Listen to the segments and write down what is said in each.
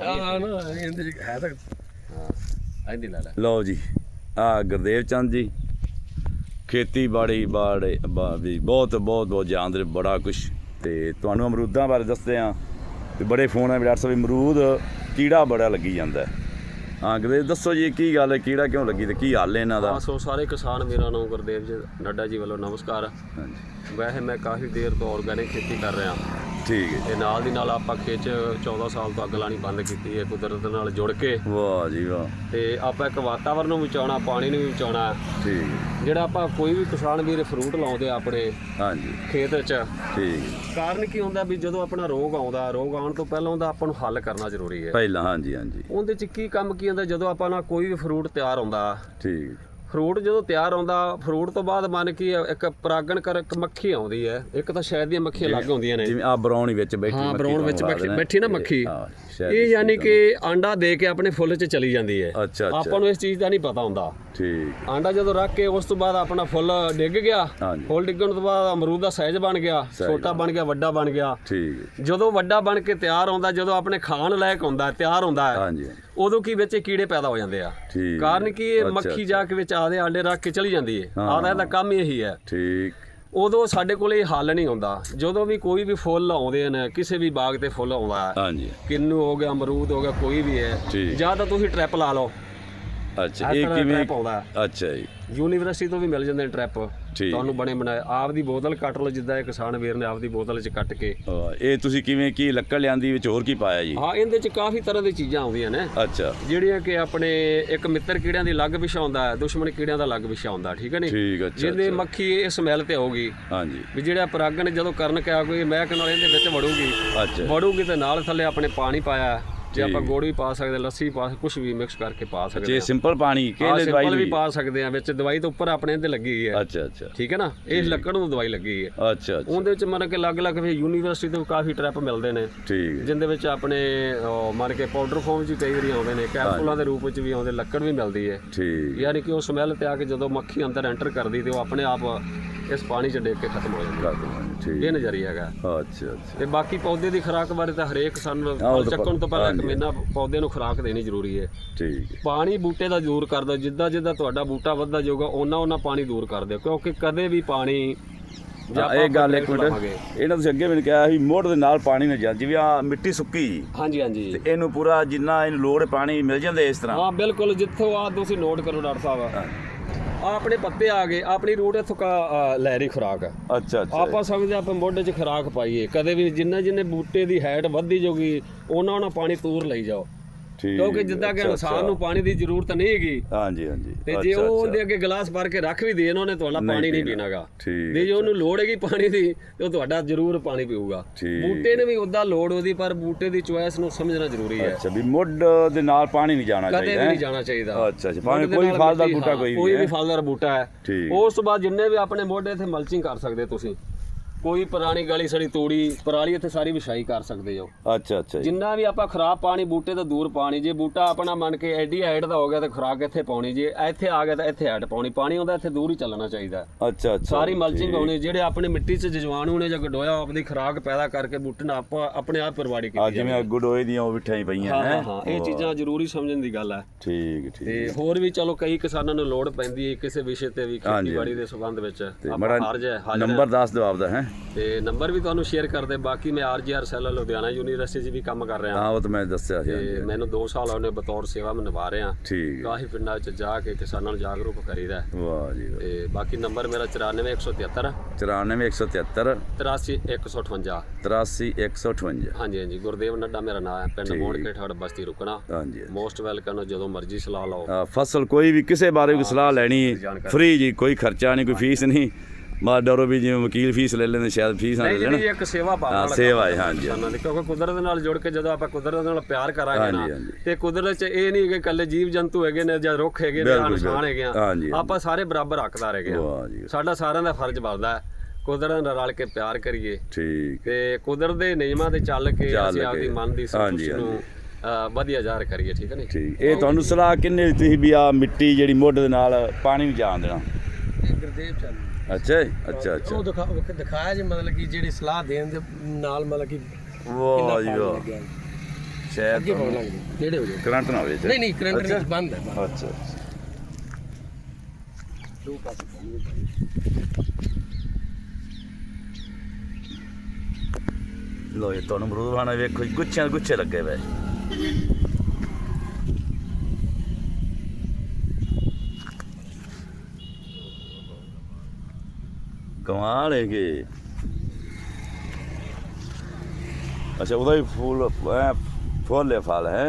ਆ ਨਾ ਇਹਦੇ ਚ ਹੈ ਤਾਂ ਹਾਂ ਇਹਦੀ ਲੈ ਲੈ। ਲਓ ਜੀ ਆ ਗੁਰਦੇਵ ਚੰਦ ਜੀ ਖੇਤੀਬਾੜੀ ਬਾੜੇ ਬਾ- ਵੀ ਬਹੁਤ ਬਹੁਤ ਬਹੁਤ ਜਾਣਦੇ ਬੜਾ ਕੁਝ ਤੇ ਤੁਹਾਨੂੰ ਅਮਰੂਦਾਂ ਬਾਰੇ ਦੱਸਦੇ ਆ ਤੇ ਬੜੇ ਫੋਨ ਆ ਵੀ ਡਾਕਟਰ ਸਾਹਿਬ ਅਮਰੂਦ ਕੀੜਾ ਬੜਾ ਲੱਗੀ ਜਾਂਦਾ ਹੈ। ਹਾਂ ਗੁਰਦੇਵ ਦੱਸੋ ਜੀ ਕੀ ਗੱਲ ਹੈ ਕੀੜਾ ਕਿਉਂ ਲੱਗੀ ਤੇ ਕੀ ਹੱਲ ਹੈ ਇਹਨਾਂ ਦਾ? ਹਾਂ ਸੋ ਸਾਰੇ ਕਿਸਾਨ ਵੀਰਾਂ ਨੂੰ ਗੁਰਦੇਵ ਜੀ ਨੱਡਾ ਜੀ ਵੱਲੋਂ ਨਮਸਕਾਰ। ਹਾਂਜੀ। ਵੈਸੇ ਮੈਂ ਕਾਫੀ ਦੇਰ ਤੋਂ ਆਰਗੈਨਿਕ ਖੇਤੀ ਕਰ ਰਿਹਾ। ਠੀਕ ਹੈ ਤੇ ਨਾਲ ਦੀ ਨਾਲ ਆਪਾਂ ਖੇਤ 'ਚ 14 ਸਾਲ ਤੋਂ ਅੱਗ ਲਾਣੀ ਬੰਦ ਕੀਤੀ ਹੈ ਕੁਦਰਤ ਨਾਲ ਜੁੜ ਕੇ। ਵਾਹ ਜੀ ਵਾਹ। ਤੇ ਆਪਾਂ ਇੱਕ ਵਾਤਾਵਰਨ ਨੂੰ ਬਚਾਉਣਾ ਪਾਣੀ ਨੂੰ ਵੀ ਬਚਾਉਣਾ ਠੀਕ ਹੈ। ਜਿਹੜਾ ਆਪਾਂ ਕੋਈ ਵੀ ਕਿਸਾਨ ਵੀਰ ਫਰੂਟ ਲਾਉਂਦੇ ਆ ਆਪਣੇ ਹਾਂਜੀ। ਖੇਤ 'ਚ। ਠੀਕ ਹੈ। ਕਾਰਨ ਕੀ ਹੁੰਦਾ ਵੀ ਜਦੋਂ ਆਪਣਾ ਰੋਗ ਆਉਂਦਾ ਰੋਗ ਆਉਣ ਤੋਂ ਪਹਿਲਾਂ ਉਹਦਾ ਆਪਾਂ ਨੂੰ ਹੱਲ ਕਰਨਾ ਜ਼ਰੂਰੀ ਹੈ। ਪਹਿਲਾਂ ਹਾਂਜੀ ਹਾਂਜੀ। ਉਹਦੇ 'ਚ ਕੀ ਕੰਮ ਕੀ ਹੁੰਦਾ? ਜਦੋਂ ਆਪਾਂ ਨਾਲ ਕੋਈ ਵੀ ਫਰੂਟ ਤਿਆਰ ਹੁੰਦਾ ਠੀਕ ਹੈ। ਫਰੂਟ ਜਦੋਂ ਤਿਆਰ ਹੁੰਦਾ ਫਰੂਟ ਤੋਂ ਬਾਅਦ ਮੰਨ ਕੀ ਇੱਕ ਪਰਾਗਣ ਕਰ ਇੱਕ ਮੱਖੀ ਆਉਂਦੀ ਹੈ। ਇੱਕ ਤਾਂ ਸ਼ਹਿਦ ਦੀਆਂ ਮੱਖੀਆਂ ਲੱਗ ਆਉਂਦੀਆਂ ਨੇ। ਜਿਵੇਂ ਆ ਬਰਾਉਨ ਵਿੱਚ ਬੈਠੀ ਹਾਂ ਬਰਾਉਨ ਵਿੱਚ ਬੈਠੀ ਨਾ। ਮੱਖੀ। ਸ਼ਾਇਦ ਇਹ ਯਾਨੀ ਕਿ ਆਂਡਾ ਦੇ ਕੇ ਆਪਣੇ ਫੁੱਲ 'ਚ ਚਲੀ ਜਾਂਦੀ ਹੈ। ਅੱਛਾ ਅੱਛਾ। ਆਪਾਂ ਨੂੰ ਇਸ ਚੀਜ਼ ਦਾ ਨਹੀਂ ਪਤਾ ਹੁੰਦਾ। ਠੀਕ। ਆਂਡਾ ਜਦੋਂ ਰੱਖ ਕੇ ਉਸ ਤੋਂ ਬਾਅਦ ਆਪਣਾ ਫੁੱਲ ਡਿੱਗ ਗਿਆ ਫੁੱਲ ਡਿੱਗਣ ਤੋਂ ਬਾਅਦ ਅਮਰੂਦ ਦਾ ਸਾਈਜ਼ ਬਣ ਗਿਆ ਛੋਟਾ ਬਣ ਗਿਆ ਵੱਡਾ ਬਣ ਗਿਆ। ਠੀਕ। ਜਦੋਂ ਵੱਡਾ ਬਣ ਕੇ ਤਿਆਰ ਹੁੰਦਾ ਜਦੋਂ ਆਪਣੇ ਖਾਣ ਲਾਇਕ ਹੁੰਦਾ ਤਿਆਰ ਹੁੰਦਾ ਹਾਂਜੀ ਉਦੋਂ ਕੀ ਵਿੱਚ ਕੀੜੇ ਪੈਦਾ ਹੋ ਜਾਂਦੇ ਆ। ਠੀਕ। ਕਾਰਨ ਕੀ ਇਹ ਮੱਖੀ ਜਾ ਕੇ ਵਿੱਚ ਆਦੇ ਆਂਡੇ ਰੱਖ ਕੇ ਚਲੀ ਜਾਂਦੀ ਹੈ। ਆਦਾ ਇਹਦਾ ਕੰਮ ਇਹੀ ਹੈ। ਠੀਕ। ਉਦੋਂ ਸਾਡੇ ਕੋਲ ਹੱਲ ਨਹੀਂ ਹੁੰਦਾ। ਜਦੋਂ ਵੀ ਕੋਈ ਵੀ ਫੁੱਲ ਆਉਂਦੇ ਨੇ ਕਿਸੇ ਵੀ ਬਾਗ ਤੇ ਫੁੱਲ ਆਉਂਦਾ ਹੈ। ਹਾਂਜੀ। ਕਿੰਨੂ ਹੋ ਗਿਆ ਅਮਰੂਦ ਹੋ ਗਿਆ ਕੋਈ ਵੀ ਹੈ। ਠੀਕ। ਜਾਂ ਤਾਂ ਤੁਸੀਂ ਟ੍ਰੈਪ ਲਾ ਲਓ। ਅੱਛਾ ਇਹ ਕਿਵੇਂ ਹੈ। ਅੱਛਾ ਜੀ। ਯੂਨੀਵਰਸਿਟੀ ਤੋਂ ਵੀ ਮਿਲ ਜਾਂਦੇ ਨੇ ਟ੍ਰੈਪ। ਤੁਹਾਨੂੰ ਬਣੇ ਬਣਾਏ ਆਪ ਦੀ ਬੋਤਲ ਕੱਟ ਲਓ ਜਿੱਦਾਂ ਇਹ ਕਿਸਾਨ ਵੀਰ ਨੇ ਆਪ ਦੀ ਬੋਤਲ 'ਚ ਕੱਟ ਕੇ। ਇਹ ਤੁਸੀਂ ਕਿਵੇਂ ਕੀ ਲੱਕੜ ਲਿਆਂਦੀ ਵਿੱਚ ਹੋਰ ਕੀ ਪਾਇਆ ਜੀ? ਹਾਂ ਇਹਦੇ 'ਚ ਕਾਫੀ ਤਰ੍ਹਾਂ ਦੀ ਚੀਜ਼ਾਂ ਆਉਂਦੀਆਂ ਨੇ। ਅੱਛਾ। ਜਿਹੜੀਆਂ ਕਿ ਆਪਣੇ ਇੱਕ ਮਿੱਤਰ ਕੀੜਿਆਂ ਦੀ ਅਲੱਗ ਵਿਸ਼ਾ ਹੁੰਦਾ ਹੈ ਦੁਸ਼ਮਣ ਕੀੜਿਆਂ ਦਾ ਅਲੱਗ ਵਿਸ਼ਾ ਹੁੰਦਾ ਠੀਕ ਹੈ ਨਹੀਂ ਠੀਕ ਅੱਛਾ ਜਿਹਦੇ। ਮੱਖੀ ਇਹ ਸਮੈਲ ਤੇ ਆਊਗੀ। ਹਾਂਜੀ। ਵੀ ਜਿਹੜਾ ਪਰਾਗਣ ਜਦੋਂ ਕਰਨ ਕਿਆ ਕੋਈ ਮਹਿਕ ਨਾਲ ਇਹਦੇ ਵਿੱਚ ਵੜੂਗੀ। ਅੱਛਾ। ਵੜੂਗੀ ਤੇ ਨਾਲ ਥੱਲੇ ਆਪਣੇ ਪਾਣੀ ਪਾਇਆ। ਜੇ ਆਪਾਂ। ਗੁੜ ਵੀ ਪਾ ਸਕਦੇ ਲੱਸੀ ਪਾ ਕੁਝ ਵੀ ਮਿਕਸ ਕਰਕੇ ਪਾ ਸਕਦੇ ਜੇ ਸਿੰਪਲ ਪਾਣੀ ਕਿਹਲੇ ਦਵਾਈ ਸਿੰਪਲ ਵੀ ਪਾ ਸਕਦੇ ਆ ਵਿੱਚ ਦਵਾਈ ਤੋਂ ਉੱਪਰ ਆਪਣੇ ਤੇ ਲੱਗੀ ਹੋਈ ਹੈ। ਅੱਛਾ ਅੱਛਾ। ਠੀਕ ਹੈ ਨਾ? ਇਹ ਲੱਕੜ ਨੂੰ ਦਵਾਈ ਲੱਗੀ ਹੋਈ ਹੈ। ਅੱਛਾ ਅੱਛਾ। ਉਹਦੇ ਵਿੱਚ ਮੰਨ ਕੇ ਅਲੱਗ-ਅਲੱਗ ਫਿਰ ਯੂਨੀਵਰਸਿਟੀ ਤੋਂ ਕਾਫੀ ਟ੍ਰੈਪ ਮਿਲਦੇ ਨੇ। ਠੀਕ ਹੈ, ਜਿੰਦੇ ਵਿੱਚ ਆਪਣੇ ਮੰਨ ਕੇ ਪਾਊਡਰ ਫਾਰਮ 'ਚ ਕਈ ਵਾਰੀ ਆਉਂਦੇ ਨੇ ਕੈਪਸੂਲਾਂ ਦੇ ਰੂਪ ਵਿੱਚ ਵੀ ਆਉਂਦੇ ਲੱਕੜ ਵੀ ਮਿਲਦੀ ਹੈ। ਠੀਕ ਯਾਨੀ ਕਿ ਉਹ ਸਮੈਲ ਤੇ ਆ ਕੇ ਜਦੋਂ ਮੱਖੀ ਅੰਦਰ ਐਂਟਰ ਕਰਦੀ ਤੇ ਉਹ ਆਪਣੇ ਆਪ ਇਸ ਪਾਣੀ 'ਚ ਡਿੱਗ ਕੇ ਖਤਮ ਹੋ ਜਾਂਦੀ ਕਰ ਦਵਾਂਗੇ ਠੀਕ। ਇਹ ਨਜ਼ਰੀਆ ਹੈਗਾ। ਅੱਛਾ ਅੱਛਾ। ਤੇ ਬਾਕੀ ਪੌਦੇ ਦੀ ਖੁਰਾਕ ਬਾਰੇ ਤਾਂ ਹਰੇਕ ਸਾਨੂੰ ਆਹ ਉਹ ਫਲ ਤਾਂ ਚੱਕਣ ਤੋਂ ਪਹਿਲਾਂ ਇੱਕ। ਮਹੀਨਾ ਪੌਦੇ ਨੂੰ ਖੁਰਾਕ ਦੇਣੀ ਜ਼ਰੂਰੀ ਹੈ। ਠੀਕ। ਹੈ, ਪਾਣੀ ਬੂਟੇ ਦਾ ਜ਼ਰੂਰ ਕਰ ਦਿਓ ਜਿੱਦਾਂ ਜਿੱਦਾਂ ਤੁਹਾਡਾ ਬੂਟਾ ਵੱਧਦਾ ਜਾਊਗਾ ਉਹਨਾਂ ਉਹਨਾਂ ਪਾਣੀ ਦੂਰ ਕਰ ਦਿਓ ਕਿਉਂਕਿ ਕਦੇ ਵੀ ਪਾਣੀ ਜੇ ਹਾਂ, ਆਪਾਂ ਇਹ ਗੱਲ ਇੱਕ ਮਿੰਟ। ਲਾਵਾਂਗੇ। ਇਹਨਾਂ ਤੁਸੀਂ ਅੱਗੇ ਮੈਨੂੰ ਕਿਹਾ ਸੀ ਮੋਢ ਦੇ ਨਾਲ ਪਾਣੀ ਨਾ ਜਾ ਜਿਵੇਂ ਆ ਮਿੱਟੀ ਸੁੱਕੀ ਹਾਂਜੀ ਹਾਂਜੀ। ਤੇ ਇਹਨੂੰ ਪੂਰਾ ਜਿੰਨਾ ਇਹਨੂੰ ਲੋੜ ਹੈ ਪਾਣੀ ਮਿਲ ਜਾਂਦਾ ਇਸ ਤਰ੍ਹਾਂ। ਹਾਂ ਬਿਲਕੁਲ ਜਿੱਥੋਂ ਆ ਤੁਸੀਂ ਨੋਟ ਕਰੋ ਡਾਕਟਰ ਸਾਹਿਬ। ਆਪਣੇ ਪੱਤੇ ਆ ਗਏ ਆਪਣੀ ਰੂਟ ਇੱਥੋਂ ਲੈ ਰਹੀ ਖੁਰਾਕ। ਆ ਅੱਛਾ ਅੱਛਾ। ਆਪਾਂ ਸਮਝਦੇ ਆਪਾਂ ਮੋਢੇ 'ਚ ਖੁਰਾਕ ਪਾਈਏ। ਕਦੇ ਵੀ ਜਿੰਨਾ ਜਿੰਨੇ ਬੂਟੇ ਦੀ ਹਾਈਟ ਵੱਧਦੀ ਜਾਊਗੀ ਉਹਨਾਂ ਉਹਨਾਂ ਪਾਣੀ ਤੂਰ ਲਈ ਜਾਓ। ਕਿਉਂਕਿ ਜਿੱਦਾਂ ਕਿ ਇਨਸਾਨ ਨੂੰ ਪਾਣੀ ਦੀ ਜ਼ਰੂਰਤ ਨਹੀਂ ਹੈਗੀ ਹਾਂਜੀ ਹਾਂਜੀ ਤੇ ਜੇ ਉਹ। ਉਹਦੇ ਅੱਗੇ ਗਲਾਸ ਭਰ ਕੇ ਰੱਖ ਵੀ ਦੇਣ ਉਹਨੇ ਤੁਹਾਡਾ ਨਹੀਂ ਪਾਣੀ ਨਹੀਂ ਪੀਣਾ। ਪੀਣਾਗਾ ਠੀਕ ਜੇ ਉਹਨੂੰ ਲੋੜ ਹੈਗੀ ਪਾਣੀ ਦੀ ਤੇ ਉਹ ਤੁਹਾਡਾ ਜ਼ਰੂਰ ਪਾਣੀ ਪੀਊਗਾ। ਬੂਟੇ ਨੇ ਵੀ ਉਦਾਂ ਲੋੜ ਉਹਦੀ ਪਰ ਬੂਟੇ ਦੀ ਚੁਆਇਸ ਨੂੰ ਸਮਝਣਾ ਜ਼ਰੂਰੀ ਹੈ ਅੱਛਾ ਵੀ ਮੁੱਢ ਦੇ ਨਾਲ ਪਾਣੀ ਨਹੀਂ ਜਾਣਾ ਕਦੇ ਚਾਹੀਦਾ ਵੀ ਹੈਂ? ਨਹੀਂ ਜਾਣਾ ਚਾਹੀਦਾ ਅੱਛਾ ਅੱਛਾ ਭਾਵੇਂ ਦੇ ਕੋਈ ਫਲਦਾਰ ਬੂਟਾ ਕੋਈ ਕੋਈ ਵੀ ਵੀ ਫਲਦਾਰ ਬੂਟਾ ਹੈ। ਉਸ ਤੋਂ ਬਾਅਦ ਜਿੰਨੇ ਵੀ ਆਪਣੇ ਮੋਢੇ ਇੱਥੇ ਮਲਚਿੰਗ ਕਰ ਸਕਦੇ ਤੁਸੀਂ ਕੋਈ ਪੁਰਾਣੀ ਗਲੀ ਸੜੀ ਤੂੜੀ ਪਰਾਲੀ ਇੱਥੇ ਸਾਰੀ ਵਿਛਾਈ ਕਰ ਸਕਦੇ ਹੋ। ਅੱਛਾ ਅੱਛਾ ਜੀ। ਜਿੰਨਾ ਵੀ ਆਪਾਂ ਖਰਾਬ ਪਾਣੀ ਬੂਟੇ ਤੋਂ ਦੂਰ ਪਾਣੀ ਜੇ ਬੂਟਾ ਆਪਣਾ ਮੰਨ ਕੇ ਐਡੀ ਹਾਈਟ ਦਾ ਹੋ ਗਿਆ ਤਾਂ ਖੁਰਾਕ ਇੱਥੇ ਪਾਉਣੀ ਜੇ ਇੱਥੇ ਆ ਗਿਆ ਤਾਂ ਇੱਥੇ ਹਾਈਟ ਪਾਉਣੀ ਪਾਣੀ ਆਉਂਦਾ ਇੱਥੇ ਦੂਰ ਹੀ ਚੱਲਣਾ ਚਾਹੀਦਾ। ਅੱਛਾ ਅੱਛਾ ਸਾਰੀ ਮਲਚਿੰਗ। ਹੋਣੀ ਜਿਹੜੇ ਆਪਣੀ ਮਿੱਟੀ 'ਚ ਜਜਵਾਣੂ ਨੇ ਜਾਂ ਗਡੋਇਆ ਆਪਣੀ ਖੁਰਾਕ ਪੈਦਾ ਕਰਕੇ ਬੂਟੇ ਨਾਲ ਆਪਾਂ ਆਪਣੇ ਆਪ ਪਰਵਾੜੀ ਆ ਕੀਤੀ ਜਿਵੇਂ ਗੁਡੋਏ ਦੀਆਂ ਉਹ ਵਿਠਾਈ ਪਈਆਂ ਹਾਂ ਹੈ। ਹਾਂ ਇਹ ਚੀਜ਼ਾਂ ਜ਼ਰੂਰੀ ਸਮਝਣ ਦੀ ਗੱਲ ਹੈ ਠੀਕ ਠੀਕ। ਤੇ ਹੋਰ ਵੀ ਚਲੋ ਕਈ ਕਿਸਾਨਾਂ ਨੂੰ ਲੋੜ ਪੈਂਦੀ ਹੈ ਕਿਸੇ ਵਿਸ਼ੇ ਤੇ ਵੀ ਖੇਤੀਬਾੜੀ ਦੇ ਸੰਬੰਧ ਵਿੱਚ। ਤੇ ਆਪਾਂ ਹੈ ਹਾਜ਼ਰ ਨੰਬਰ ਦੱਸ ਦਿਓ ਆਪਦਾ ਹਾਂ। ਤੇ ਨੰਬਰ ਵੀ ਤੁਹਾਨੂੰ ਸ਼ੇਅਰ ਕਰਦੇ ਬਾਕੀ ਮੈਂ ਆਰਜੀਆਰ ਸੈੱਲ ਲੁਧਿਆਣਾ ਯੂਨੀਵਰਸਿਟੀ 'ਚ ਵੀ ਕੰਮ ਕਰ ਰਿਹਾ। ਹਾਂ ਉਹ ਤਾਂ ਮੈਂ ਦੱਸਿਆ ਸੀ ਤੇ ਮੈਨੂੰ 2 ਸਾਲ ਹੋਣੇ ਬਤੌਰ ਸੇਵਾ ਮੈਂ ਨਿਭਾ ਰਿਹਾ ਠੀਕ। ਹੈ। ਕਾਫੀ ਪਿੰਡਾਂ 'ਚ ਜਾ ਕੇ ਕਿਸਾਨਾਂ ਨੂੰ ਜਾਗਰੂਕ ਕਰੀਦਾ। ਵਾਹ ਜੀ ਵਾਹ। ਤੇ ਬਾਕੀ ਨੰਬਰ ਮੇਰਾ 94173 94173 83158 83158 ਹਾਂਜੀ ਹਾਂਜੀ ਗੁਰਦੇਵ ਨੱਡਾ ਮੇਰਾ ਨਾਮ ਹੈ। ਪਿੰਡ ਮੋੜਕੇ ਠੜ ਬਸਤੀ ਰੁਕਣਾ। ਹਾਂਜੀ ਮੋਸਟ ਵੈਲਕਮ ਜਦੋਂ ਮਰਜ਼ੀ ਸਲਾਹ ਲਓ। ਫਸਲ ਕੋਈ ਵੀ ਕਿਸੇ ਬਾਰੇ ਵੀ ਸਲਾਹ ਲੈਣੀ। ਫ੍ਰੀ ਜੀ ਕੋਈ ਖਰਚਾ ਨਹੀਂ ਕੋਈ ਫੀਸ ਨਹੀਂ। ਮਾ ਡਰੋ ਵੀ ਜਿਵੇਂ ਵਕੀਲ ਫੀਸ ਲੈ ਲੈਂਦੇ ਸ਼ਾਇਦ ਫੀਸ ਨਾ ਲੈ ਨਹੀਂ ਲੈਣ। ਜਿਹੜੀ ਇੱਕ ਸੇਵਾ ਭਾਵਨਾ ਹਾਂ, ਵਾਲਾ ਸੇਵਾ ਕੰਮ ਹੈ, ਹਾਂਜੀ, ਕਿਸਾਨਾਂ ਦੀ ਕਿਉਂਕਿ ਕੁਦਰਤ ਨਾਲ ਜੁੜ ਕੇ ਜਦੋਂ ਆਪਾਂ ਕੁਦਰਤ ਨਾਲ ਪਿਆਰ ਕਰਾਂਗੇ ਨਾ ਹਾਂਜੀ, ਹਾਂਜੀ। ਤੇ ਕੁਦਰਤ 'ਚ ਇਹ ਨਹੀਂ ਕਿ ਇਕੱਲੇ ਜੀਵ ਜੰਤੂ ਹੈਗੇ ਨੇ ਜਾਂ ਰੁੱਖ ਹੈਗੇ ਨੇ ਜਾਂ ਬਿਲਕੁਲ, ਇਨਸਾਨ। ਹੈਗੇ ਆ ਹਾਂਜੀ, ਆਪਾਂ ਸਾਰੇ ਬਰਾਬਰ ਹੱਕਦਾਰ ਹੈਗੇ ਆ। ਵਾਹ ਜੀ। ਸਾਡਾ ਸਾਰਿਆਂ ਦਾ ਫਰਜ਼ ਬਣਦਾ ਹੈ ਕੁਦਰਤ ਨਾਲ ਰਲ ਕੇ ਪਿਆਰ ਕਰੀਏ। ਠੀਕ। ਤੇ ਕੁਦਰਤ ਦੇ ਨਿਯਮਾਂ ਤੇ ਚੱਲ ਕੇ ਚੱਲ ਅਸੀਂ ਆਪਦੀ ਕੇ। ਮਨ ਦੀ ਹਾਂਜੀ, ਸੰਤੁਸ਼ਟੀ ਨੂੰ ਅ, ਵਧੀਆ ਜ਼ਾਹਰ ਕਰੀਏ ਠੀਕ ਹੈ ਨਹੀਂ? ਠੀਕ। ਇਹ ਤੁਹਾਨੂੰ ਸਲਾਹ ਕਿੰਨੇ ਦਿੱਤੀ ਸੀ ਵੀ ਆ ਮਿੱਟੀ ਜਿਹੜੀ ਮੁੱਢ ਦੇ ਨਾਲ ਪਾਣੀ ਨਹੀਂ ਜਾਣ ਦੇਣਾ? ਗੁਰਦੇਵ ਚੰਦ। ਅੱਛਾ ਜੀ, ਅੱਛਾ ਅੱਛਾ ਉਹ ਦਿਖਾ ਉਹ ਦਿਖਾਇਆ ਜੀ ਮਤਲਬ ਕਿ ਜਿਹੜੀ ਸਲਾਹ ਦੇਣ ਦੇ ਨਾਲ ਮਤਲਬ ਕਿ ਵਾਹ ਜੀ ਵਾਹ। ਸ਼ਾਇਦ ਅੱਗੇ ਪਾਉਣ ਲੱਗ ਜੀ ਨੇੜੇ ਹੋ ਜਾਓ ਕਰੰਟ ਨਾ ਹੋਵੇ। ਨਹੀਂ ਨਹੀਂ ਕਰੰਟ। ਨਹੀਂ ਬੰਦ ਹੈ। ਅੱਛਾ ਦੋ ਪਾਸੇ ਲੋ ਇਹ ਤੁਹਾਨੂੰ ਅਮਰੂਦ ਖਾਣਾ ਵੇਖੋ ਦੇ ਗੁੱਛੇ ਲੱਗੇ ਵੇ ਕਮਾਲ ਹੈ ਕਿ। ਅੱਛਾ ਉਹਦਾ ਹੀ ਫੁੱਲ ਐ ਫੁੱਲ ਹੈ ਫਲ ਹੈ।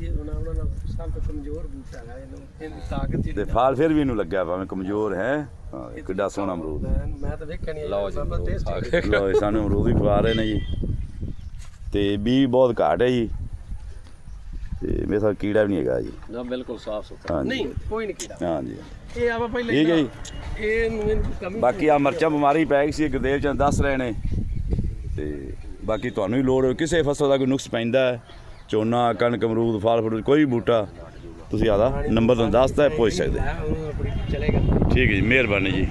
ਇਹ ਉਹਨਾਂ ਉਹਨਾਂ ਦਾ ਸਭ ਤੋਂ ਕਮਜ਼ੋਰ ਬੂਟਾ ਹੈ ਇਹਨੂੰ ਇਹਦੀ ਤਾਕਤ ਤੇ ਜਿਹੜੀ ਫਲ ਫਿਰ ਵੀ ਇਹਨੂੰ ਲੱਗਿਆ ਭਾਵੇਂ ਕਮਜ਼ੋਰ ਹੈ। ਹਾਂ ਕਿੱਡਾ ਸੋਹਣਾ ਅਮਰੂਦ। ਮੈਂ ਤਾਂ ਵੇਖਿਆ ਨਹੀਂ ਲਓ ਜੀ, ਸਾਨੂੰ ਅਮਰੂਦ ਹੀ ਖਵਾ ਰਹੇ ਨੇ ਜੀ। ਤੇ ਬੀ ਬਹੁਤ ਘਾਟ ਹੈ ਜੀ। ਤੇ ਮੇਰੇ ਸਾਹ ਕੀੜਾ ਵੀ ਨਹੀਂ ਹੈਗਾ ਜੀ। ਨਾ ਬਿਲਕੁਲ ਸਾਫ਼ ਸੁਥਰਾ। ਹਾਂਜੀ। ਨਹੀਂ ਕੋਈ ਨਹੀਂ ਕੀੜਾ। ਹਾਂਜੀ। ਇਹ ਆਵਾ ਪਹਿਲੇ ਠੀਕ ਹੈ ਜੀ। ਇਹ ਨੂੰ ਇਹਨੂੰ ਕਮੀ ਬਾਕੀ ਆ ਮਰਚਾਂ ਬਿਮਾਰੀ ਪੈ ਗਈ ਸੀ ਗੁਰਦੇਵ ਚੰਦ ਦੱਸ ਰਹੇ ਨੇ। ਤੇ ਬਾਕੀ ਤੁਹਾਨੂੰ ਵੀ ਲੋੜ ਹੋਵੇ ਕਿਸੇ ਫਸਲ ਦਾ ਕੋਈ ਨੁਕਸ ਪੈਂਦਾ ਹੈ ਝੋਨਾ ਕਣਕ ਅਮਰੂਦ ਫਲ ਫਰੂਟ ਕੋਈ ਵੀ ਬੂਟਾ ਤੁਸੀਂ ਆਦਾ ਨੰਬਰ ਤੁਹਾਨੂੰ ਦੱਸਦਾ ਹੈ ਪੁੱਛ ਸਕਦੇ ਹੈ, ਚਲੇਗਾ। ਠੀਕ ਹੈ ਜੀ ਮਿਹਰਬਾਨੀ ਜੀ।